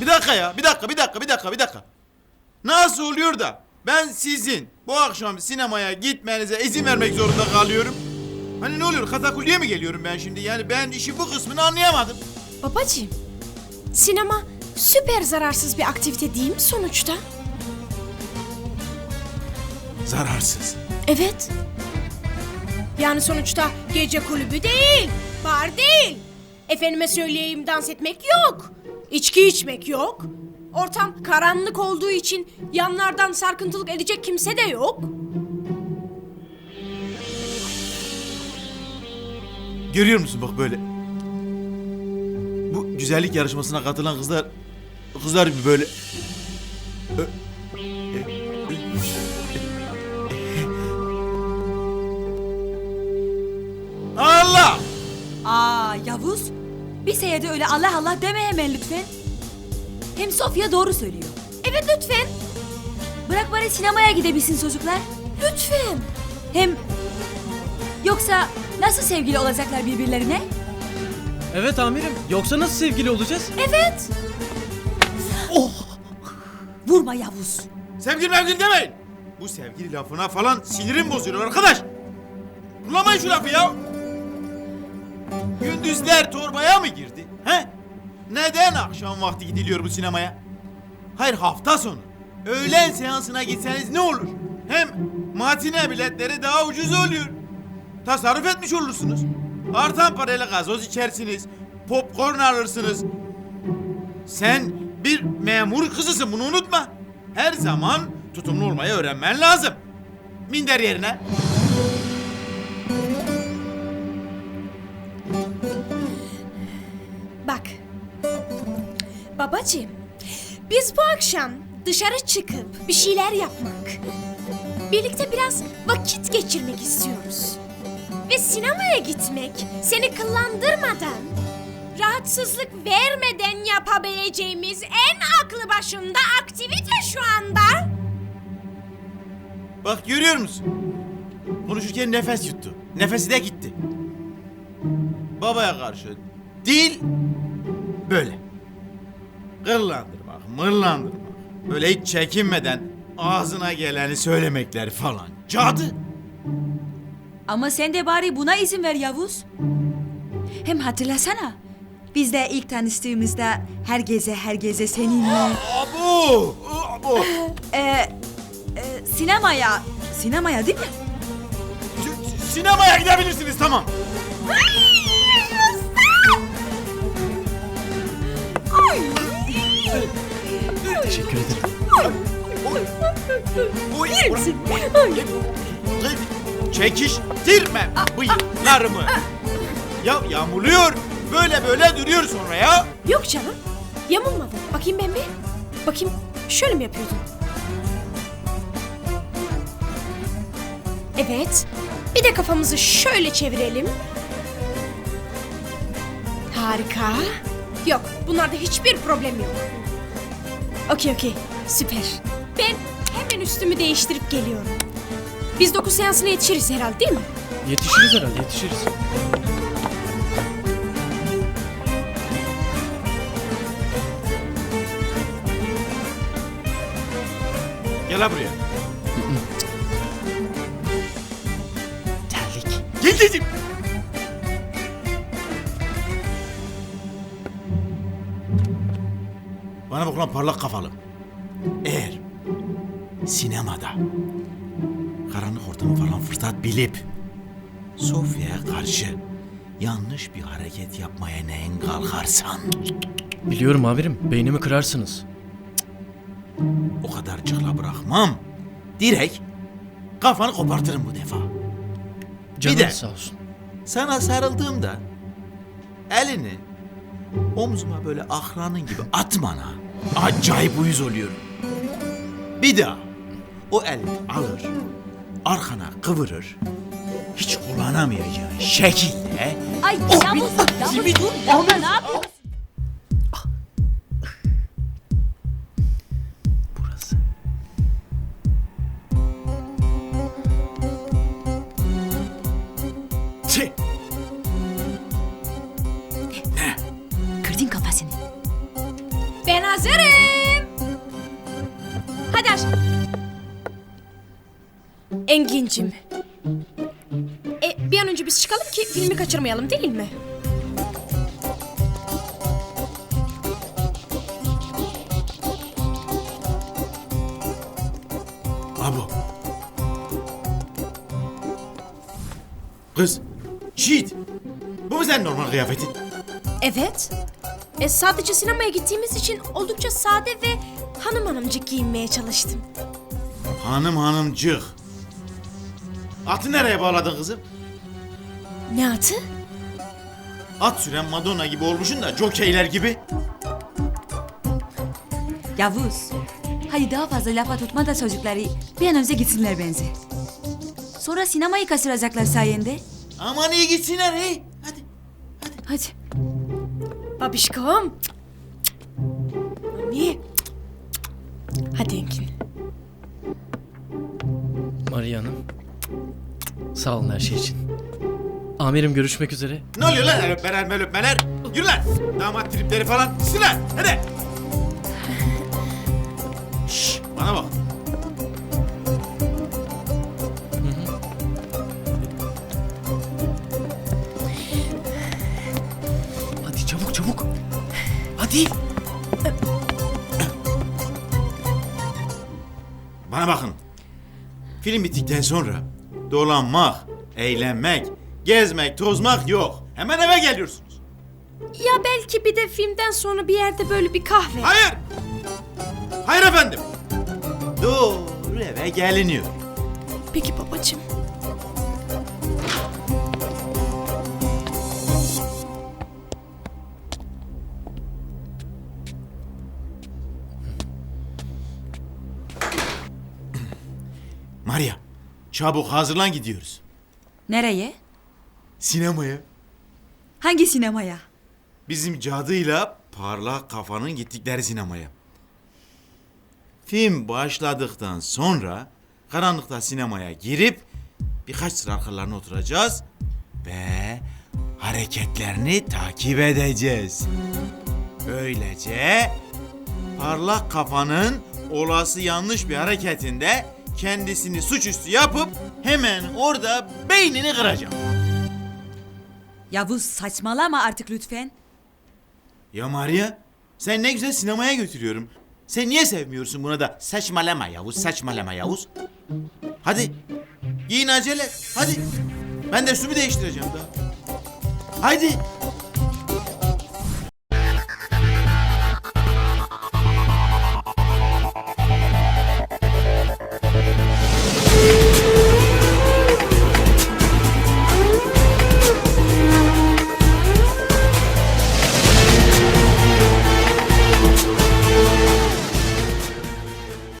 Bir dakika ya, bir dakika, bir dakika, bir dakika, bir dakika. Nasıl oluyor da ben sizin bu akşam sinemaya gitmenize izin vermek zorunda kalıyorum? Hani ne oluyor, katakulliye mi geliyorum ben şimdi? Yani ben işin bu kısmını anlayamadım. Babacığım, sinema süper zararsız bir aktivite değil mi sonuçta? Zararsız. Evet. Yani sonuçta gece kulübü değil, bar değil. Efendime söyleyeyim dans etmek yok. İçki içmek yok. Ortam karanlık olduğu için yanlardan sarkıntılık edecek kimse de yok. Görüyor musun bak böyle. Bu güzellik yarışmasına katılan kızlar kızlar bir böyle Allah! Aa Yavuz, bir seyede öyle Allah Allah deme hemen lütfen. Hem Sofya doğru söylüyor. Evet lütfen. Bırak bari sinemaya gidebilsin çocuklar. Lütfen. Hem yoksa nasıl sevgili olacaklar birbirlerine? Evet amirim. Yoksa nasıl sevgili olacağız? Evet. Vurma Yavuz. Sevgili mevgili demeyin. Bu sevgili lafına falan sinirim bozuyor arkadaş. Kullanmayın şu lafı ya. Gündüzler torbaya mı girdi? He? Neden akşam vakti gidiliyor bu sinemaya? Hayır hafta sonu. Öğlen seansına gitseniz ne olur? Hem matine biletleri daha ucuz oluyor. Tasarruf etmiş olursunuz. Artan parayla gazoz içersiniz. Popcorn alırsınız. Sen bir memur kızısın bunu unutma. Her zaman tutumlu olmayı öğrenmen lazım. Minder yerine. Bak. Babacığım, biz bu akşam dışarı çıkıp bir şeyler yapmak, birlikte biraz vakit geçirmek istiyoruz. Ve sinemaya gitmek seni kıllandırmadan, rahatsızlık vermeden yapabileceğimiz en aklı başında aktivite şu anda. Bak görüyor musun? Konuşurken nefes yuttu. Nefesi de gitti. Babaya karşı dil böyle. Kırlandırmak, mırlandırmak. Böyle hiç çekinmeden ağzına geleni söylemekler falan. Cadı. Ama sen de bari buna izin ver Yavuz. Hem hatırlasana. Biz de ilk tanıştığımızda her geze her geze seninle Abu! Abu! e, e, sinemaya sinemaya değil mi? S- Sinemaya gidebilirsiniz tamam. Teşekkür ederim. Oy, oy. Çekiştirme bıyıklarımı. Ya yağmurluyor. Böyle böyle duruyor sonra ya. Yok canım, yamulmadı. Bakayım ben bir. Bakayım, şöyle mi yapıyordun? Evet. Bir de kafamızı şöyle çevirelim. Harika. Yok, bunlarda hiçbir problem yok. Okey okey, süper. Ben hemen üstümü değiştirip geliyorum. Biz dokuz seansına yetişiriz herhalde değil mi? Yetişiriz herhalde yetişiriz. Gel ha buraya. Terlik. Gel dedim. Bana bak lan parlak kafalı. Eğer sinemada karanlık ortamı falan fırsat bilip Sofya'ya karşı yanlış bir hareket yapmaya neyin kalkarsan Biliyorum amirim. Beynimi kırarsınız. o kadarcıkla bırakmam. Direkt kafanı kopartırım bu defa. Canınız de- sağ olsun. Sana sarıldığımda elini omzuma böyle ahranın gibi atmana acayip uyuz oluyorum. Bir daha o elini alır, arkana kıvırır, hiç kullanamayacağın şekilde Ay Yavuz, Yavuz dur yapma ne yapıyorsun? Hazırım. Hadi aç. Engin'cim. E, bir an önce biz çıkalım ki filmi kaçırmayalım değil mi? Abo. Kız. Şiit. Bu mu senin normal kıyafetin? Evet. E, sadece sinemaya gittiğimiz için oldukça sade ve hanım hanımcık giyinmeye çalıştım. Hanım hanımcık. Atı nereye bağladın kızım? Ne atı? At süren Madonna gibi olmuşsun da jokeyler gibi. Yavuz. Hadi daha fazla lafa tutma da çocukları bir an önce gitsinler benzi. Sonra sinemayı kaçıracaklar sayende. Aman iyi gitsinler hey. Hadi. Hadi. Babişkom. Mami. Hadi Engin. Maria Hanım. Sağ olun her şey için. Amirim görüşmek üzere. Ne oluyor lan öpmeler melöpmeler? Yürü lan. Damat tripleri falan. Gitsin lan. Hadi. Şşş bana bak. Hadi. Bana bakın. Film bittikten sonra dolanmak, eğlenmek, gezmek, tozmak yok. Hemen eve geliyorsunuz. Ya belki bir de filmden sonra bir yerde böyle bir kahve. Hayır. Hayır efendim. Doğru eve geliniyor. Peki babacığım. Maria, çabuk hazırlan gidiyoruz. Nereye? Sinemaya. Hangi sinemaya? Bizim cadıyla parlak kafanın gittikleri sinemaya. Film başladıktan sonra karanlıkta sinemaya girip birkaç sıra arkalarına oturacağız ve hareketlerini takip edeceğiz. Böylece parlak kafanın olası yanlış bir hareketinde kendisini suçüstü yapıp hemen orada beynini kıracağım. Yavuz saçmalama artık lütfen. Ya Maria, sen ne güzel sinemaya götürüyorum. Sen niye sevmiyorsun buna da saçmalama Yavuz, saçmalama Yavuz. Hadi, giyin acele, hadi. Ben de üstümü değiştireceğim daha. Haydi.